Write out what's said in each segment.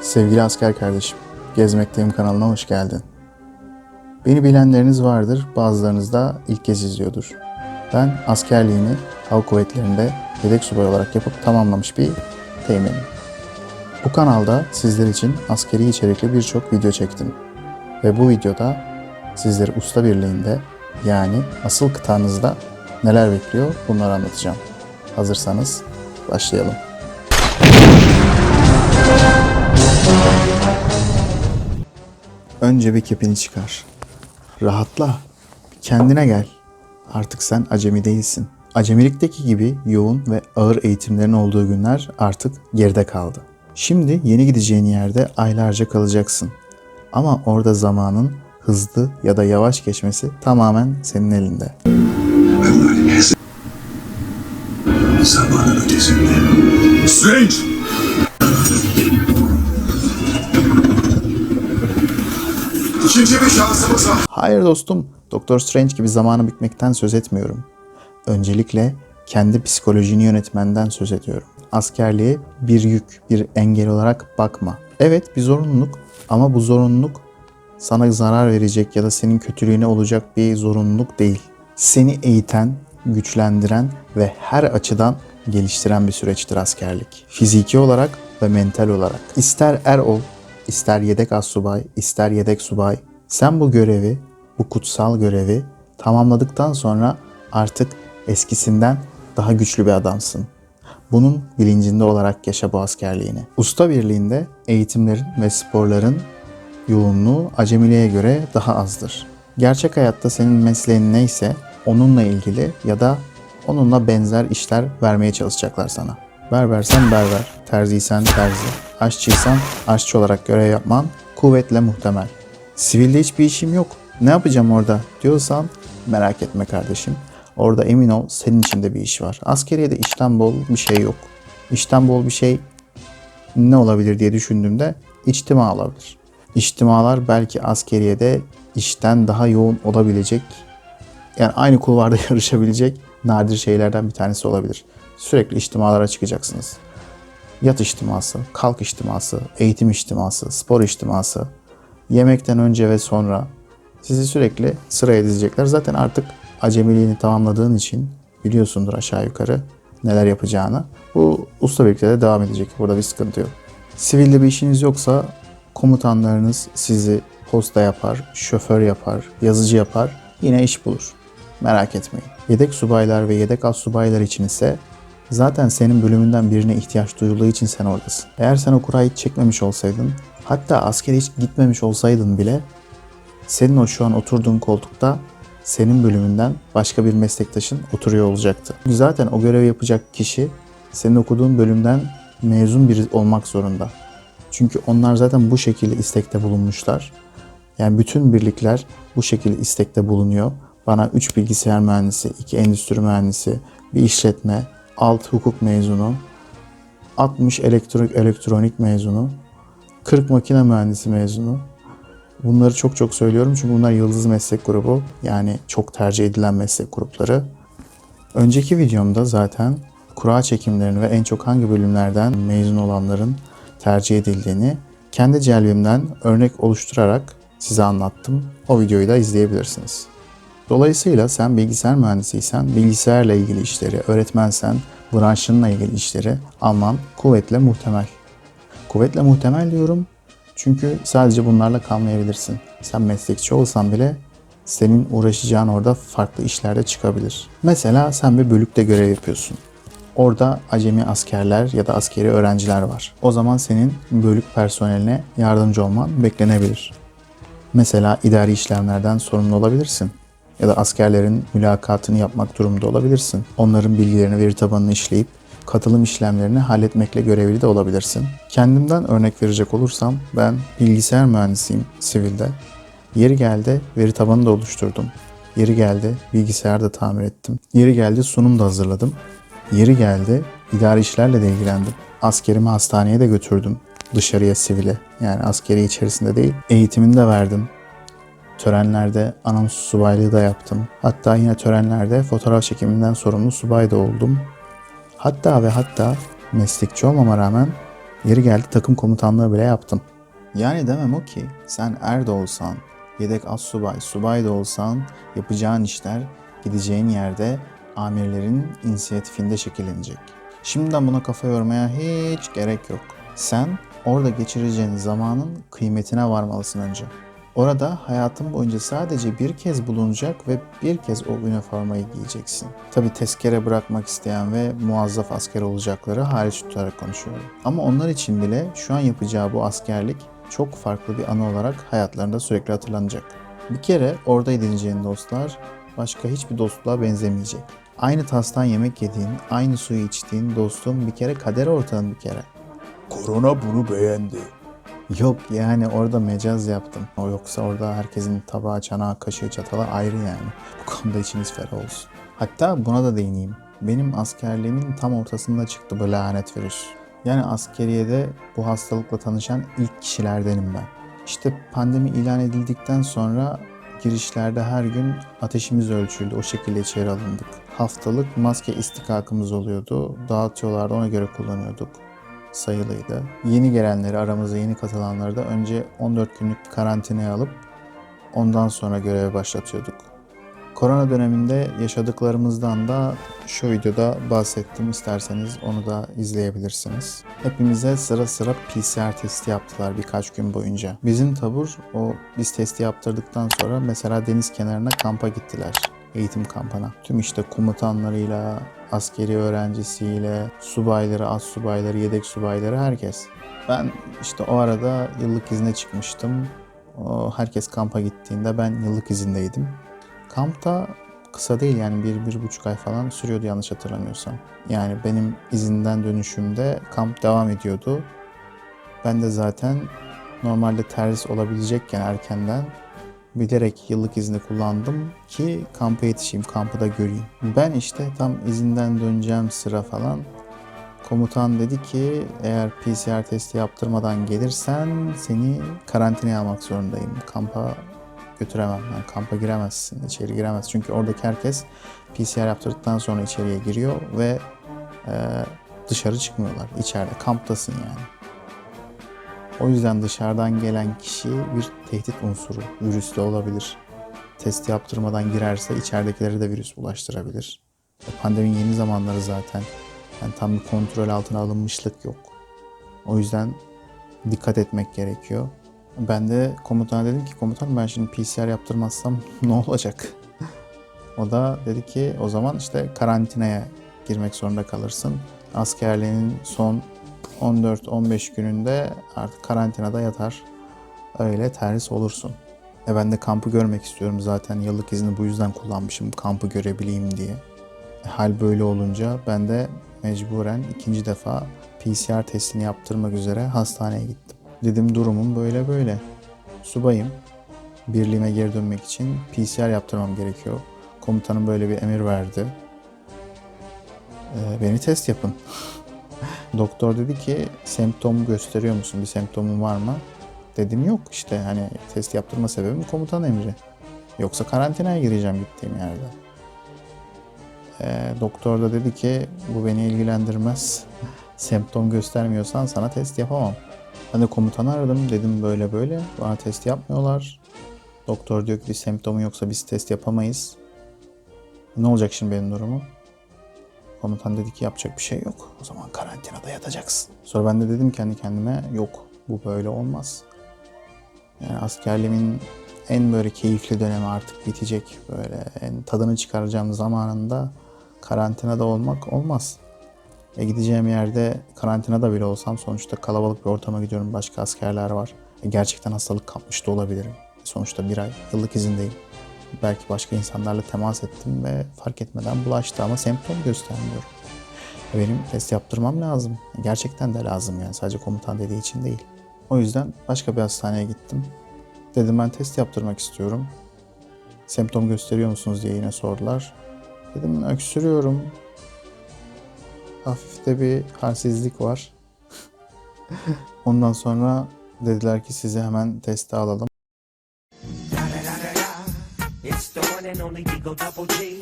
Sevgili asker kardeşim, Gezmekteyim kanalına hoş geldin. Beni bilenleriniz vardır, bazılarınız da ilk kez izliyordur. Ben askerliğimi hava kuvvetlerinde yedek subay olarak yapıp tamamlamış bir teğmenim. Bu kanalda sizler için askeri içerikli birçok video çektim. Ve bu videoda sizleri usta birliğinde yani asıl kıtanızda neler bekliyor bunları anlatacağım. Hazırsanız başlayalım. Önce bir kepini çıkar. Rahatla. Kendine gel. Artık sen acemi değilsin. Acemilikteki gibi yoğun ve ağır eğitimlerin olduğu günler artık geride kaldı. Şimdi yeni gideceğin yerde aylarca kalacaksın. Ama orada zamanın hızlı ya da yavaş geçmesi tamamen senin elinde. Zamanın ötesinde. Strange! İkinci bir şansımız var. Hayır dostum, Doktor Strange gibi zamanı bükmekten söz etmiyorum. Öncelikle kendi psikolojini yönetmenden söz ediyorum. Askerliğe bir yük, bir engel olarak bakma. Evet bir zorunluluk ama bu zorunluluk sana zarar verecek ya da senin kötülüğüne olacak bir zorunluluk değil. Seni eğiten, güçlendiren ve her açıdan geliştiren bir süreçtir askerlik. Fiziki olarak ve mental olarak. İster er ol, ister yedek assubay, ister yedek subay. Sen bu görevi, bu kutsal görevi tamamladıktan sonra artık eskisinden daha güçlü bir adamsın. Bunun bilincinde olarak yaşa bu askerliğini. Usta birliğinde eğitimlerin ve sporların yoğunluğu acemiliğe göre daha azdır. Gerçek hayatta senin mesleğin neyse onunla ilgili ya da onunla benzer işler vermeye çalışacaklar sana. Berbersen berber, terziysen terzi, aşçıysan aşçı olarak görev yapman kuvvetle muhtemel. Sivilde hiçbir işim yok. Ne yapacağım orada diyorsan merak etme kardeşim. Orada emin ol senin içinde bir iş var. Askeriyede işten bol bir şey yok. İşten bol bir şey ne olabilir diye düşündüğümde içtima olabilir. İçtimalar belki askeriyede işten daha yoğun olabilecek, yani aynı kulvarda yarışabilecek nadir şeylerden bir tanesi olabilir. Sürekli içtimalara çıkacaksınız. Yat içtiması, kalk içtiması, eğitim içtiması, spor içtiması, yemekten önce ve sonra sizi sürekli sıraya dizecekler. Zaten artık acemiliğini tamamladığın için biliyorsundur aşağı yukarı neler yapacağını. Bu usta birlikte de devam edecek. Burada bir sıkıntı yok. Sivilde bir işiniz yoksa komutanlarınız sizi posta yapar, şoför yapar, yazıcı yapar. Yine iş bulur. Merak etmeyin. Yedek subaylar ve yedek az subaylar için ise zaten senin bölümünden birine ihtiyaç duyulduğu için sen oradasın. Eğer sen o kurayı hiç çekmemiş olsaydın, hatta askere hiç gitmemiş olsaydın bile senin o şu an oturduğun koltukta senin bölümünden başka bir meslektaşın oturuyor olacaktı. Zaten o görevi yapacak kişi senin okuduğun bölümden mezun biri olmak zorunda. Çünkü onlar zaten bu şekilde istekte bulunmuşlar. Yani bütün birlikler bu şekilde istekte bulunuyor. Bana 3 bilgisayar mühendisi, 2 endüstri mühendisi, bir işletme, 6 hukuk mezunu, 60 elektronik elektronik mezunu, 40 makine mühendisi mezunu. Bunları çok çok söylüyorum çünkü bunlar yıldız meslek grubu. Yani çok tercih edilen meslek grupları. Önceki videomda zaten kura çekimlerini ve en çok hangi bölümlerden mezun olanların tercih edildiğini kendi celbimden örnek oluşturarak size anlattım. O videoyu da izleyebilirsiniz. Dolayısıyla sen bilgisayar mühendisiysen bilgisayarla ilgili işleri, öğretmensen branşınla ilgili işleri alman kuvvetle muhtemel. Kuvvetle muhtemel diyorum çünkü sadece bunlarla kalmayabilirsin. Sen meslekçi olsan bile senin uğraşacağın orada farklı işlerde çıkabilir. Mesela sen bir bölükte görev yapıyorsun. Orada acemi askerler ya da askeri öğrenciler var. O zaman senin bölük personeline yardımcı olman beklenebilir. Mesela idari işlemlerden sorumlu olabilirsin. Ya da askerlerin mülakatını yapmak durumunda olabilirsin. Onların bilgilerini veri tabanına işleyip katılım işlemlerini halletmekle görevli de olabilirsin. Kendimden örnek verecek olursam ben bilgisayar mühendisiyim sivilde. Yeri geldi veri tabanı da oluşturdum. Yeri geldi bilgisayar da tamir ettim. Yeri geldi sunum da hazırladım. Yeri geldi idari işlerle de ilgilendim. Askerimi hastaneye de götürdüm. Dışarıya sivile yani askeri içerisinde değil. Eğitimini de verdim. Törenlerde anons subaylığı da yaptım. Hatta yine törenlerde fotoğraf çekiminden sorumlu subay da oldum. Hatta ve hatta meslekçi olmama rağmen Yeri geldi takım komutanlığı bile yaptım. Yani demem o ki sen er de olsan, yedek as subay, subay da olsan yapacağın işler gideceğin yerde amirlerin inisiyatifinde şekillenecek. Şimdiden buna kafa yormaya hiç gerek yok. Sen orada geçireceğin zamanın kıymetine varmalısın önce. Orada hayatın boyunca sadece bir kez bulunacak ve bir kez o üniformayı giyeceksin. Tabi tezkere bırakmak isteyen ve muazzaf asker olacakları hariç tutarak konuşuyorum. Ama onlar için bile şu an yapacağı bu askerlik çok farklı bir anı olarak hayatlarında sürekli hatırlanacak. Bir kere orada edineceğin dostlar başka hiçbir dostluğa benzemeyecek. Aynı tastan yemek yediğin, aynı suyu içtiğin dostun bir kere kader ortağın bir kere. Korona bunu beğendi. Yok yani orada mecaz yaptım. O yoksa orada herkesin tabağı, çanağı, kaşığı, çatalı ayrı yani. Bu konuda içiniz ferah olsun. Hatta buna da değineyim. Benim askerliğimin tam ortasında çıktı bu lanet virüs. Yani askeriyede bu hastalıkla tanışan ilk kişilerdenim ben. İşte pandemi ilan edildikten sonra girişlerde her gün ateşimiz ölçüldü. O şekilde içeri alındık. Haftalık maske istikakımız oluyordu. Dağıtıyorlardı ona göre kullanıyorduk sayılıydı. Yeni gelenleri aramıza yeni katılanları da önce 14 günlük karantinaya alıp ondan sonra göreve başlatıyorduk. Korona döneminde yaşadıklarımızdan da şu videoda bahsettim. İsterseniz onu da izleyebilirsiniz. Hepimize sıra sıra PCR testi yaptılar birkaç gün boyunca. Bizim tabur o biz testi yaptırdıktan sonra mesela deniz kenarına kampa gittiler. Eğitim kampına. Tüm işte komutanlarıyla, askeri öğrencisiyle, subayları, az subayları, yedek subayları herkes. Ben işte o arada yıllık izne çıkmıştım. Herkes kampa gittiğinde ben yıllık izindeydim. Kampta kısa değil yani bir, bir buçuk ay falan sürüyordu yanlış hatırlamıyorsam. Yani benim izinden dönüşümde kamp devam ediyordu. Ben de zaten normalde ters olabilecekken erkenden bilerek yıllık izni kullandım ki kampa yetişeyim, kampı da göreyim. Ben işte tam izinden döneceğim sıra falan komutan dedi ki eğer PCR testi yaptırmadan gelirsen seni karantinaya almak zorundayım. Kampa götüremem. Yani kampa giremezsin, içeri giremez. Çünkü oradaki herkes PCR yaptırdıktan sonra içeriye giriyor ve e, dışarı çıkmıyorlar. İçeride, kamptasın yani. O yüzden dışarıdan gelen kişi bir tehdit unsuru, virüs de olabilir. Test yaptırmadan girerse içeridekileri de virüs bulaştırabilir. E, Pandeminin yeni zamanları zaten. Yani tam bir kontrol altına alınmışlık yok. O yüzden dikkat etmek gerekiyor. Ben de komutana dedim ki komutan ben şimdi PCR yaptırmazsam ne olacak? o da dedi ki o zaman işte karantinaya girmek zorunda kalırsın. Askerliğinin son 14-15 gününde artık karantinada yatar. Öyle terhis olursun. E ben de kampı görmek istiyorum zaten. Yıllık izni bu yüzden kullanmışım kampı görebileyim diye. E hal böyle olunca ben de mecburen ikinci defa PCR testini yaptırmak üzere hastaneye gittim. Dedim durumum böyle böyle. Subayım. Birliğime geri dönmek için PCR yaptırmam gerekiyor. Komutanım böyle bir emir verdi. E, beni test yapın. Doktor dedi ki semptom gösteriyor musun? Bir semptomun var mı? Dedim yok işte hani test yaptırma sebebim komutan emri. Yoksa karantinaya gireceğim gittiğim yerde. Ee, doktor da dedi ki bu beni ilgilendirmez. Semptom göstermiyorsan sana test yapamam. Ben de komutanı aradım dedim böyle böyle bana test yapmıyorlar. Doktor diyor ki bir semptomu yoksa biz test yapamayız. Ne olacak şimdi benim durumum? Komutan dedi ki yapacak bir şey yok. O zaman karantinada yatacaksın. Sonra ben de dedim kendi kendime yok bu böyle olmaz. Yani askerliğimin en böyle keyifli dönemi artık bitecek. Böyle en tadını çıkaracağım zamanında karantinada olmak olmaz. E gideceğim yerde karantinada bile olsam sonuçta kalabalık bir ortama gidiyorum. Başka askerler var. E gerçekten hastalık kapmış da olabilirim. Sonuçta bir ay yıllık izindeyim. Belki başka insanlarla temas ettim ve fark etmeden bulaştı ama semptom göstermiyorum. E Benim test yaptırmam lazım. Gerçekten de lazım yani sadece komutan dediği için değil. O yüzden başka bir hastaneye gittim. Dedim ben test yaptırmak istiyorum. Semptom gösteriyor musunuz diye yine sordular. Dedim öksürüyorum. Hafif de bir halsizlik var. Ondan sonra dediler ki sizi hemen teste alalım. Only Eagle Double G.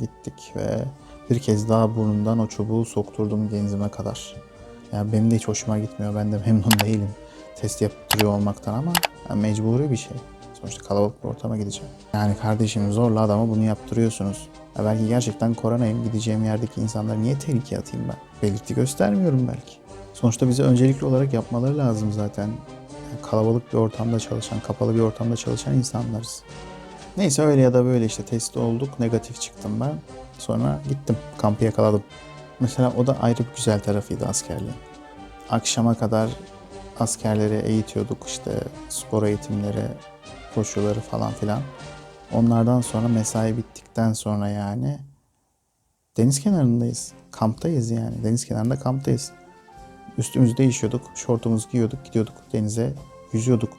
Gittik ve Bir kez daha burnundan o çubuğu sokturdum genzime kadar. Yani benim de hiç hoşuma gitmiyor. Ben de memnun değilim. Test yaptırıyor olmaktan ama yani mecburi bir şey. Sonuçta kalabalık bir ortama gideceğim. Yani kardeşim zorla adama bunu yaptırıyorsunuz. Ya belki gerçekten koronayım. Gideceğim yerdeki insanları niye tehlikeye atayım ben? Belirti göstermiyorum belki. Sonuçta bize öncelikli olarak yapmaları lazım zaten. Kalabalık bir ortamda çalışan, kapalı bir ortamda çalışan insanlarız. Neyse öyle ya da böyle işte test olduk. Negatif çıktım ben. Sonra gittim. Kampı yakaladım. Mesela o da ayrı bir güzel tarafıydı askerliğin. Akşama kadar askerleri eğitiyorduk işte spor eğitimleri, koşuları falan filan. Onlardan sonra mesai bittikten sonra yani deniz kenarındayız. Kamptayız yani. Deniz kenarında kamptayız. Üstümüzü değişiyorduk, şortumuzu giyiyorduk, gidiyorduk denize, yüzüyorduk.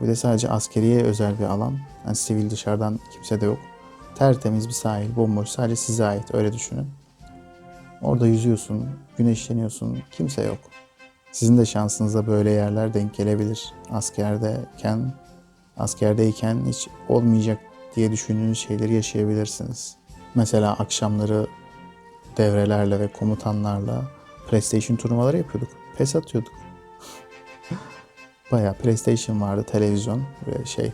Bir de sadece askeriye özel bir alan. Yani sivil dışarıdan kimse de yok. Tertemiz bir sahil, bomboş. Sadece size ait öyle düşünün. Orada yüzüyorsun, güneşleniyorsun, kimse yok. Sizin de şansınıza böyle yerler denk gelebilir. Askerdeyken, askerdeyken hiç olmayacak diye düşündüğünüz şeyleri yaşayabilirsiniz. Mesela akşamları devrelerle ve komutanlarla PlayStation turnuvaları yapıyorduk. PES atıyorduk. Bayağı PlayStation vardı, televizyon ve şey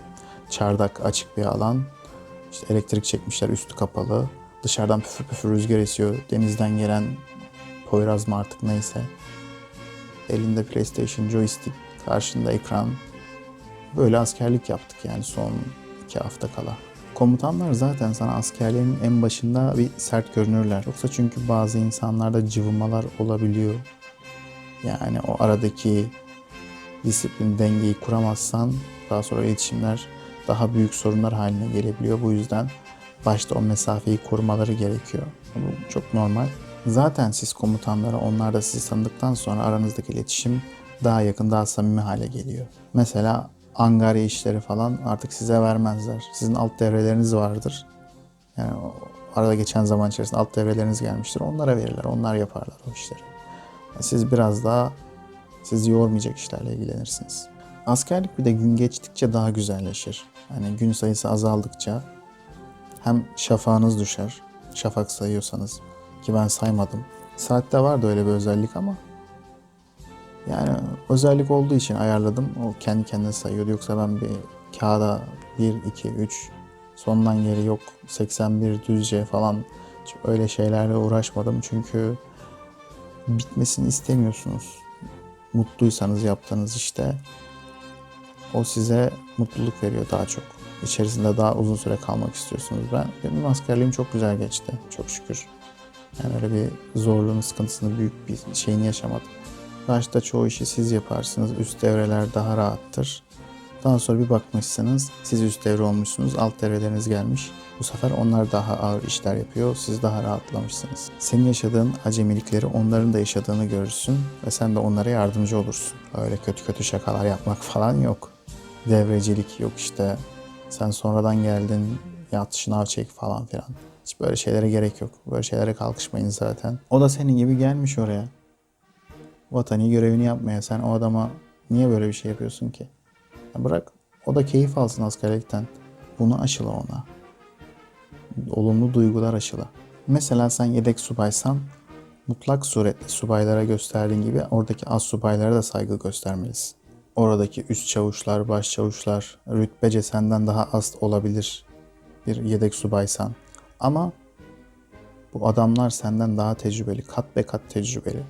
çardak açık bir alan. İşte elektrik çekmişler üstü kapalı. Dışarıdan püfür püfür rüzgar esiyor. Denizden gelen Poyraz mı artık neyse. Elinde PlayStation joystick, karşında ekran. Böyle askerlik yaptık yani son iki hafta kala. Komutanlar zaten sana askerliğin en başında bir sert görünürler. Yoksa çünkü bazı insanlarda cıvımalar olabiliyor. Yani o aradaki disiplin dengeyi kuramazsan daha sonra iletişimler daha büyük sorunlar haline gelebiliyor. Bu yüzden başta o mesafeyi korumaları gerekiyor. Bu çok normal. Zaten siz komutanlara onlar da sizi tanıdıktan sonra aranızdaki iletişim daha yakın, daha samimi hale geliyor. Mesela angarya işleri falan artık size vermezler. Sizin alt devreleriniz vardır. Yani arada geçen zaman içerisinde alt devreleriniz gelmiştir. Onlara verirler, onlar yaparlar o işleri. Siz biraz daha sizi yormayacak işlerle ilgilenirsiniz. Askerlik bir de gün geçtikçe daha güzelleşir. Yani gün sayısı azaldıkça hem şafağınız düşer, şafak sayıyorsanız ki ben saymadım. Saatte vardı öyle bir özellik ama yani özellik olduğu için ayarladım. O kendi kendine sayıyordu. Yoksa ben bir kağıda 1, 2, 3 sondan geri yok 81 düzce falan öyle şeylerle uğraşmadım. Çünkü bitmesini istemiyorsunuz. Mutluysanız yaptığınız işte o size mutluluk veriyor daha çok. İçerisinde daha uzun süre kalmak istiyorsunuz. Ben benim askerliğim çok güzel geçti. Çok şükür. Yani öyle bir zorluğunu, sıkıntısını, büyük bir şeyini yaşamadım. Başta çoğu işi siz yaparsınız. Üst devreler daha rahattır. Daha sonra bir bakmışsınız, siz üst devre olmuşsunuz, alt devreleriniz gelmiş. Bu sefer onlar daha ağır işler yapıyor, siz daha rahatlamışsınız. Senin yaşadığın acemilikleri onların da yaşadığını görürsün ve sen de onlara yardımcı olursun. Öyle kötü kötü şakalar yapmak falan yok. Devrecilik yok işte. Sen sonradan geldin, yat şınav çek falan filan. Hiç böyle şeylere gerek yok. Böyle şeylere kalkışmayın zaten. O da senin gibi gelmiş oraya. Vatani görevini yapmaya. Sen o adama niye böyle bir şey yapıyorsun ki? Ya bırak o da keyif alsın askerlikten. Bunu aşıla ona. Olumlu duygular aşıla. Mesela sen yedek subaysan mutlak suretle subaylara gösterdiğin gibi oradaki az subaylara da saygı göstermelisin. Oradaki üst çavuşlar, baş çavuşlar rütbece senden daha az olabilir bir yedek subaysan. Ama bu adamlar senden daha tecrübeli, kat be kat tecrübeli.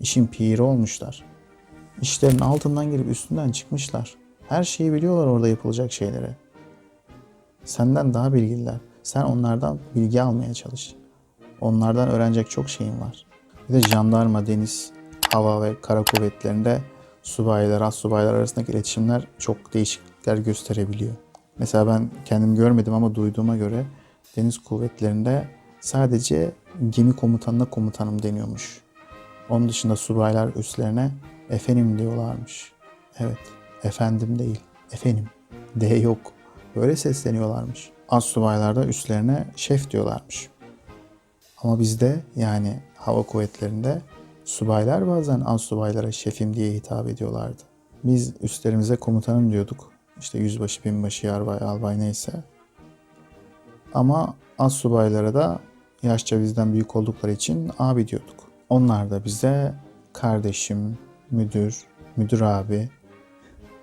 İşin piri olmuşlar. İşlerin altından girip üstünden çıkmışlar. Her şeyi biliyorlar orada yapılacak şeyleri. Senden daha bilgililer. Sen onlardan bilgi almaya çalış. Onlardan öğrenecek çok şeyin var. Bir de jandarma, deniz, hava ve kara kuvvetlerinde subaylar, az subaylar arasındaki iletişimler çok değişiklikler gösterebiliyor. Mesela ben kendim görmedim ama duyduğuma göre deniz kuvvetlerinde sadece gemi komutanına komutanım deniyormuş. Onun dışında subaylar üstlerine efendim diyorlarmış. Evet, efendim değil, efendim. D yok. Böyle sesleniyorlarmış. Az subaylar da üstlerine şef diyorlarmış. Ama bizde yani hava kuvvetlerinde subaylar bazen az subaylara şefim diye hitap ediyorlardı. Biz üstlerimize komutanım diyorduk. İşte yüzbaşı, binbaşı, yarbay, albay neyse. Ama az subaylara da Yaşça bizden büyük oldukları için abi diyorduk. Onlar da bize kardeşim, müdür, müdür abi,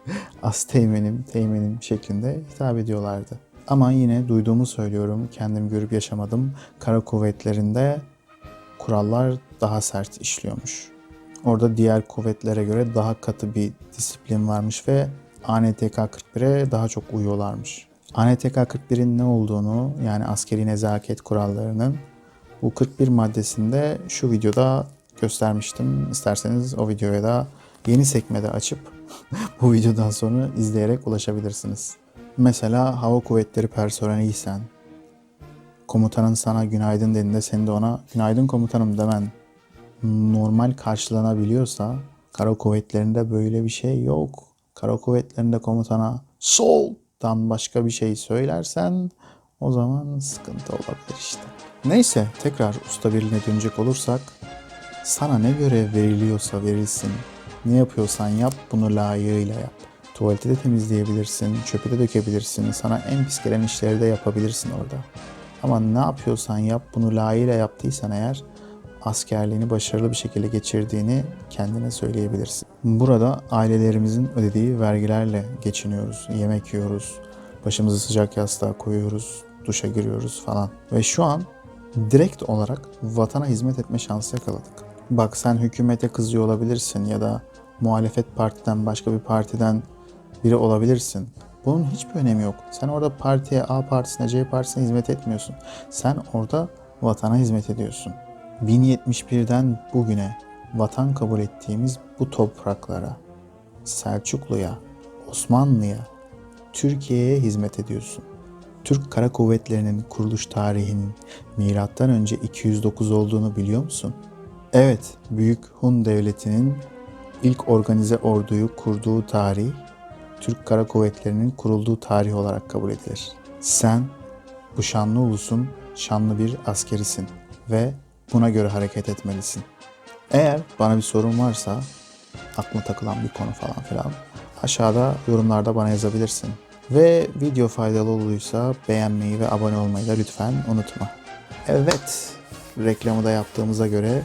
as teğmenim, teğmenim şeklinde hitap ediyorlardı. Ama yine duyduğumu söylüyorum, kendim görüp yaşamadım. Kara kuvvetlerinde kurallar daha sert işliyormuş. Orada diğer kuvvetlere göre daha katı bir disiplin varmış ve ANTK 41'e daha çok uyuyorlarmış. ANTK 41'in ne olduğunu yani askeri nezaket kurallarının bu 41 maddesinde şu videoda göstermiştim. İsterseniz o videoya da yeni sekmede açıp bu videodan sonra izleyerek ulaşabilirsiniz. Mesela hava kuvvetleri personeliysen, komutanın sana günaydın dediğinde senin de ona günaydın komutanım demen normal karşılanabiliyorsa kara kuvvetlerinde böyle bir şey yok. Kara kuvvetlerinde komutana soldan başka bir şey söylersen o zaman sıkıntı olabilir işte. Neyse tekrar usta birliğine dönecek olursak sana ne görev veriliyorsa verilsin. Ne yapıyorsan yap bunu layığıyla yap. Tuvaleti de temizleyebilirsin, çöpü de dökebilirsin. Sana en pis gelen işleri de yapabilirsin orada. Ama ne yapıyorsan yap bunu layığıyla yaptıysan eğer askerliğini başarılı bir şekilde geçirdiğini kendine söyleyebilirsin. Burada ailelerimizin ödediği vergilerle geçiniyoruz. Yemek yiyoruz, başımızı sıcak yastığa koyuyoruz, duşa giriyoruz falan. Ve şu an direkt olarak vatana hizmet etme şansı yakaladık. Bak sen hükümete kızıyor olabilirsin ya da muhalefet partiden başka bir partiden biri olabilirsin. Bunun hiçbir önemi yok. Sen orada partiye, A partisine, C partisine hizmet etmiyorsun. Sen orada vatana hizmet ediyorsun. 1071'den bugüne vatan kabul ettiğimiz bu topraklara, Selçuklu'ya, Osmanlı'ya, Türkiye'ye hizmet ediyorsun. Türk Kara Kuvvetleri'nin kuruluş tarihinin milattan önce 209 olduğunu biliyor musun? Evet, Büyük Hun Devleti'nin ilk organize orduyu kurduğu tarih Türk Kara Kuvvetleri'nin kurulduğu tarih olarak kabul edilir. Sen bu şanlı ulusun şanlı bir askerisin ve buna göre hareket etmelisin. Eğer bana bir sorun varsa, aklına takılan bir konu falan filan aşağıda yorumlarda bana yazabilirsin. Ve video faydalı olduysa beğenmeyi ve abone olmayı da lütfen unutma. Evet, reklamı da yaptığımıza göre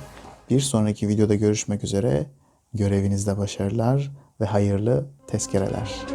bir sonraki videoda görüşmek üzere. Görevinizde başarılar ve hayırlı tezkereler.